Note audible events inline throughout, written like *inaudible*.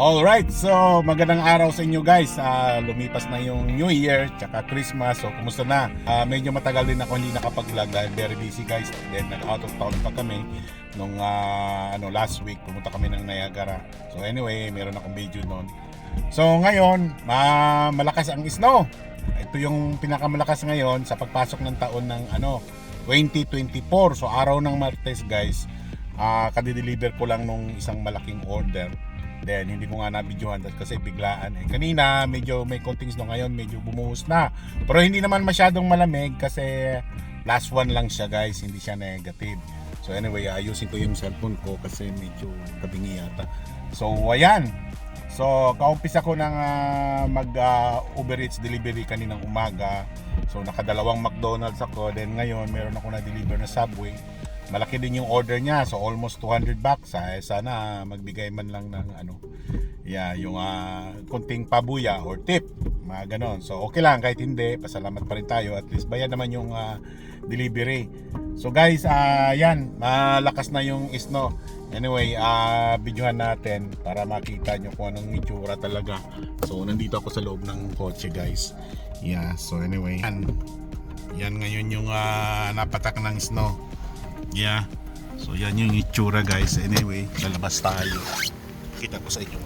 Alright, so magandang araw sa inyo guys. Ah, lumipas na yung New Year tsaka Christmas. So kumusta na? Ah, medyo matagal din ako hindi nakapag-vlog dahil very busy guys. Then nag out of town pa kami nung ah, ano last week pumunta kami ng Niagara. So anyway, meron akong video noon. So ngayon, ma malakas ang snow. Ito yung pinakamalakas ngayon sa pagpasok ng taon ng ano 2024. So araw ng Martes guys, ah kadi-deliver ko lang nung isang malaking order. Then hindi ko nga na-videohan kasi biglaan. Eh, kanina medyo may konting snow ngayon, medyo bumuhos na. Pero hindi naman masyadong malamig kasi last one lang siya guys, hindi siya negative. So anyway, ayusin ko yung cellphone ko kasi medyo kabingi yata. So ayan. So kaumpisa ko ng ah, mag ah, Uber Eats delivery kaninang umaga. So nakadalawang McDonald's ako. Then ngayon meron ako na-deliver na Subway malaki din yung order niya so almost 200 bucks ha. Eh, sana magbigay man lang ng ano yeah, yung ah, konting pabuya or tip mga ganon. So okay lang kahit hindi pasalamat pa rin tayo. At least bayan naman yung ah, delivery. So guys ah yan malakas na yung snow anyway ah videohan natin para makita nyo kung anong itsura talaga. So nandito ako sa loob ng kotse guys. Yeah so anyway yan, yan ngayon yung ah, napatak ng snow Yeah. So yan yung itsura guys. Anyway, lalabas tayo. Kita ko sa inyo.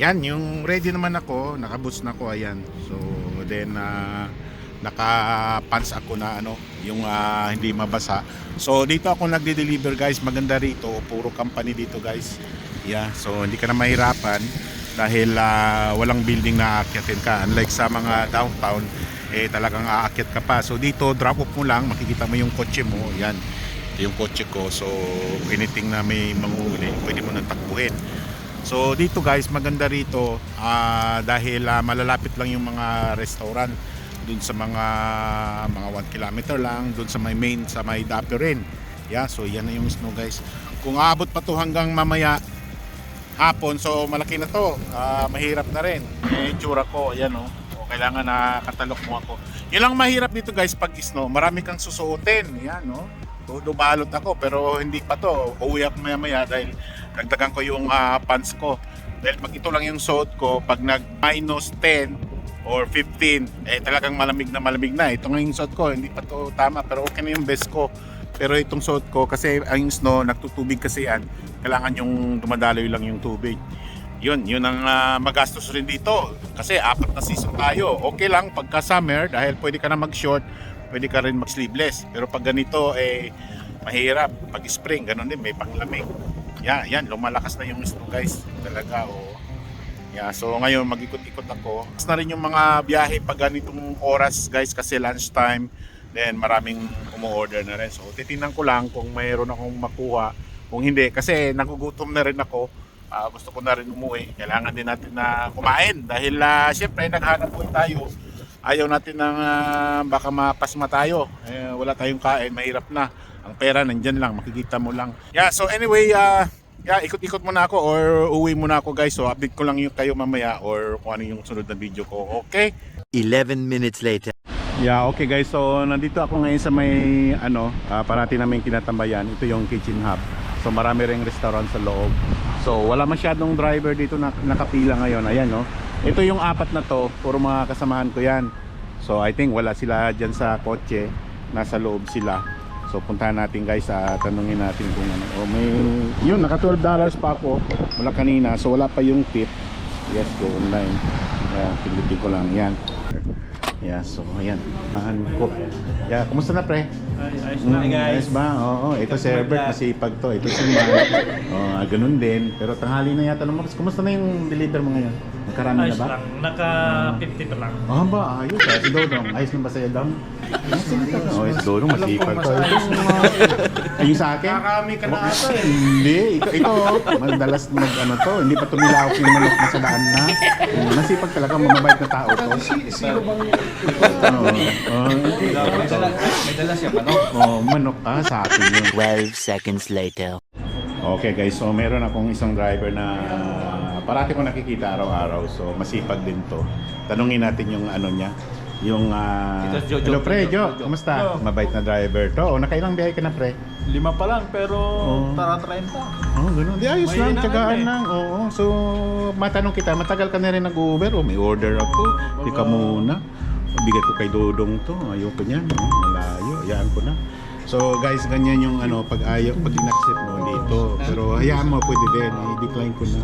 Yan, yung ready naman ako. Nakaboots na ako. Ayan. So then uh, naka-pants ako na ano, yung ah, hindi mabasa. So dito ako nagde-deliver guys. Maganda rito. Puro company dito guys. Yeah. So hindi ka na mahirapan dahil ah, walang building na aakyatin ka. Unlike sa mga downtown, eh talagang aakyat ka pa. So dito, drop off mo lang, makikita mo yung kotse mo. Yan yung kotse ko. So anything na may manguhuli pwede mo nang takbuhin. So dito guys maganda rito ah, dahil ah, malalapit lang yung mga restaurant dun sa mga mga 1 kilometer lang dun sa may main sa may dapo rin. Yeah so yan na yung snow guys. Kung aabot pa to hanggang mamaya hapon so malaki na to. Ah, mahirap na rin. Eh tsura ko ayan oh. O, kailangan na katalok mo ako. Yun lang mahirap dito guys pag snow. Marami kang susuotin. Yan no dubalot ako pero hindi pa to. Uuwi ako maya maya dahil dagdagan ko yung ah, pants ko. Dahil pag ito lang yung suot ko pag nag minus 10 or 15 eh talagang malamig na malamig na. Ito nga yung suot ko hindi pa to tama pero okay na yung best ko. Pero itong suot ko kasi ang snow nagtutubig kasi yan. Kailangan yung dumadaloy lang yung tubig. Yun, yun ang ah, magastos rin dito. Kasi apat na season tayo. Okay lang pagka summer dahil pwede ka na mag short pwede ka rin mag sleeveless pero pag ganito eh mahirap. Pag spring ganun din may panglamig. Yan yan lumalakas na yung snow guys talaga oh. Yeah, so ngayon mag-ikot-ikot ako. Mas na rin yung mga biyahe pag ganitong oras guys kasi lunch time then maraming umu-order na rin. So titingnan ko lang kung mayroon akong makuha. Kung hindi kasi nagugutom na rin ako. Ah, gusto ko na rin umuwi. Kailangan din natin na kumain. Dahil uh, syempre naghanap po tayo ayaw natin ng ah, baka mapasma tayo. Eh, wala tayong kain, mahirap na. Ang pera nandyan lang, makikita mo lang. Yeah, so anyway, ah, yeah, ikot-ikot muna ako or uwi muna ako guys. So update ko lang yung kayo mamaya or kung ano yung sunod na video ko. Okay? 11 minutes later. Yeah, okay guys. So nandito ako ngayon sa may ano, uh, parati namin kinatambayan. Ito yung kitchen hub. So marami ring restaurant sa loob. So wala masyadong driver dito na nakapila ngayon. Ayan no. Ito yung apat na to, puro mga kasamahan ko 'yan. So I think wala sila diyan sa kotse, nasa loob sila. So puntahan natin guys, uh, tanungin natin kung ano. Oh, may yun naka 12 dollars pa ako mula kanina. So wala pa yung tip. Yes, go online. Yeah, pindutin ko lang 'yan. Yeah, so ayan. Mahan ko. Yeah, kumusta na pre? Ayos Mm, na guys. Ayos ba? Oo, ito si Herbert, masipag to. Ito si Mark. *laughs* oh, ganun din. Pero tanghali na yata naman. Kumusta na yung deliver mo ngayon? Magkarami na Ayos ba? lang. Naka 50 pa lang. Ah, ba? Ayos ah. Si Dodong. Ayos na ba sa'yo, Dong? Oh, si Dodong, masipag. Ito, yung sa akin? Karami ka na ata eh. Hindi, ito, ito madalas mag ano to, hindi pa tumilawak yung manok na sa daan na. Masipag talaga, mamabait na tao to. Sino bang Oo. Oo. dala siya pa, no? Oh, manok ah, sa akin yun. 12 seconds later. Okay guys, so meron akong isang driver na parati ko nakikita araw-araw. So masipag din to. Tanungin natin yung ano niya, yung ah, Ito, Jo- Jo- Hello pre, Jo- Jo, Jo- Jo. kumusta? Hello. Mabait na driver to. O, nakailang biyahe ka na pre? Lima pa lang, pero Oo. tara 30. Oh, ganun. Di ayos May lang, hinangan tsagaan eh. lang. Oo. So, matanong kita, matagal ka na rin nag-Uber o may order ako? Di ka muna. Bigay ko kay Dodong to. Ayoko niyan. Oh, malayo. Hayaan ko na. So guys, ganyan yung ano, pag ayaw, pag inaccept mo dito. Pero hayaan mo, pwede din. I-decline ko na.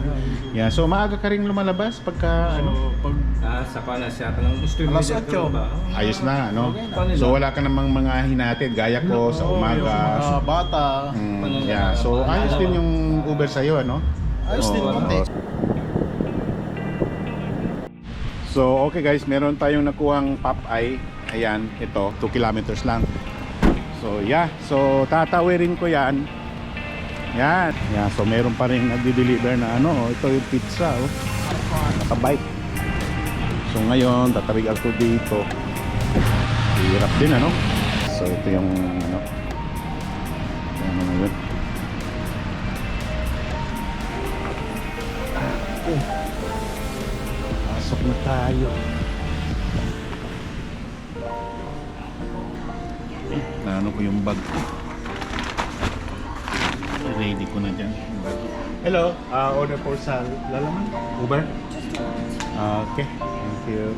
Yeah, so maaga ka rin lumalabas pagka ano, pag Ah, sa pana siya ka lang. Gusto Alas media otso. ka ba? ayos na, ano? So wala ka namang mga hinatid gaya ko sa umaga. yung mga bata. Mm, yeah, so ayos din yung Uber sa'yo, ano? Ayos din, Oo. konti. So, okay guys, meron tayong nakuhang Popeye. Ayan, ito, 2 kilometers lang. So, yeah. So, tatawirin ko yan. Yan. Yeah, so meron pa rin nagdi-deliver na ano, oh, ito yung pizza, oh. Nakabike. So, ngayon, tatawid ako dito. Hirap din, ano? So, ito yung, ano, ano na yun. Pasok na tayo. Naano ko yung bag ko. Ready ko na dyan. yung bag. Hello, uh, order for sa lalaman? Uber? Ah, okay, thank you.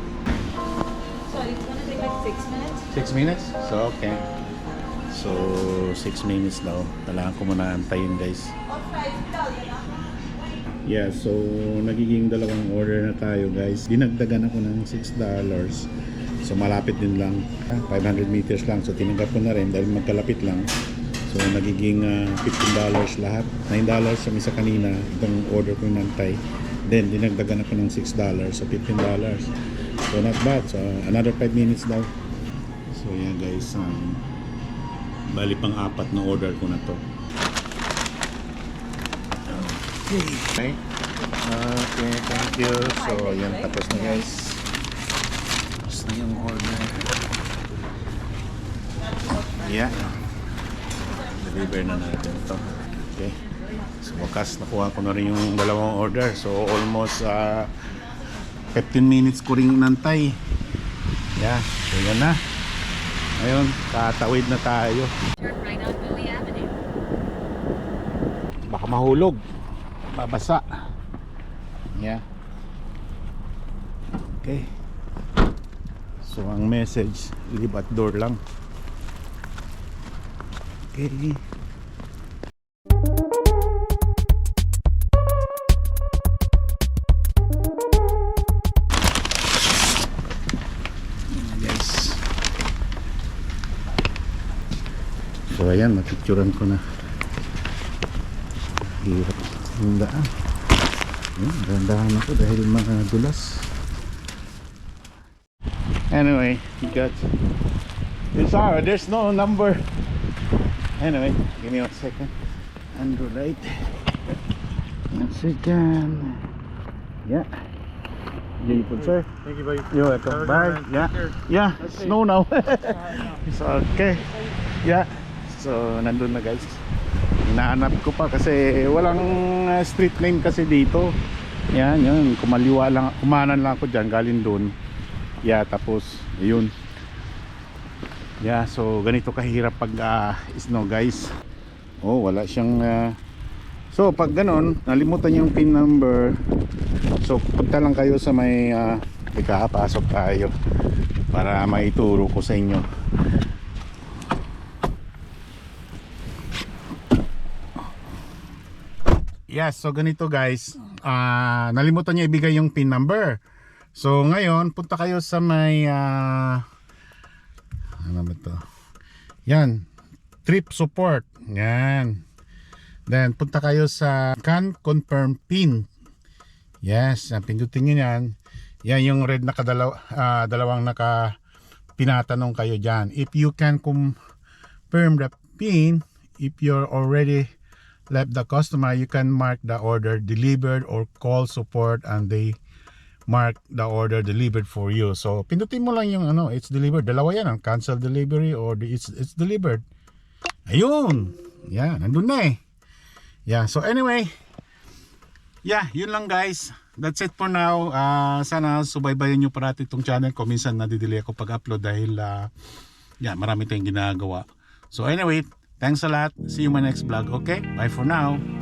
Sorry, it's gonna take like six minutes. Six minutes? So, okay. So, six minutes daw. Kailangan ko muna antayin guys. Or fries, Italian, ah? Yeah, so nagiging dalawang order na tayo guys. Dinagdagan ako ng $6. So malapit din lang. 500 meters lang. So tinanggap ko na rin dahil magkalapit lang. So nagiging ah, $15 lahat. $9 sa isa kanina. Itong order ko yung nantay. Then dinagdagan ako ng $6. So $15. So not bad. So another 5 minutes daw. So yeah guys. Um, bali pang apat na order ko na to. Okay. Okay, thank you. So, yan, tapos na guys. Na yung order. Yeah. Deliver na natin to. Okay. So, wakas nakuha ko na rin yung dalawang order. So, almost uh, 15 minutes ko rin nantay. Yeah. So, yan na. Ngayon, tatawid na tayo. Baka mahulog babasa yeah okay so ang message leave at door lang. Okay. Ayan, guys so ayan napicturan ko na. Hirap yung daan. Yun, dahan ako dahil mga dulas anyway got it's our there's no number anyway give me one second Andrew right one second yeah Beautiful sir. Thank you, buddy. You're welcome. Bye. Yeah. Yeah. Snow now. *laughs* so, okay. Yeah. So, nandun na guys. Hinahanap ko pa kasi walang uh, street name kasi dito. Yan, yun. Kumaliwa lang, kumanan lang ako dyan, galing dun. Yeah, tapos, yun. Yeah, so ganito kahirap pag uh, snow guys. Oh, wala siyang uh, So, pag ganon, nalimutan yung pin number. So, punta lang kayo sa may uh, pasok tayo para maituro ko sa inyo. Yes, so ganito guys. Ah, nalimutan niya ibigay yung pin number. So ngayon, punta kayo sa may ah, ano ba to? Yan. Trip support. Yan. Then punta kayo sa can confirm pin. Yes, yan, pindutin nyo yan. Yan yung red na kadalaw, ah, dalawang naka pinatanong kayo dyan. If you can confirm the pin, if you're already left the customer, you can mark the order delivered or call support and they mark the order delivered for you. So, pindutin mo lang yung ano, it's delivered. Dalawa yan, ang cancel delivery or the it's, it's delivered. Ayun! Yan, nandun na eh. Yeah, so anyway, yeah, yun lang guys. That's it for now. Ah, sana subaybayan nyo parati itong channel ko. Minsan nadidelay ako pag-upload dahil ah, yeah, marami tayong ginagawa. So anyway, thanks a lot. See you my next vlog. Okay? Bye for now.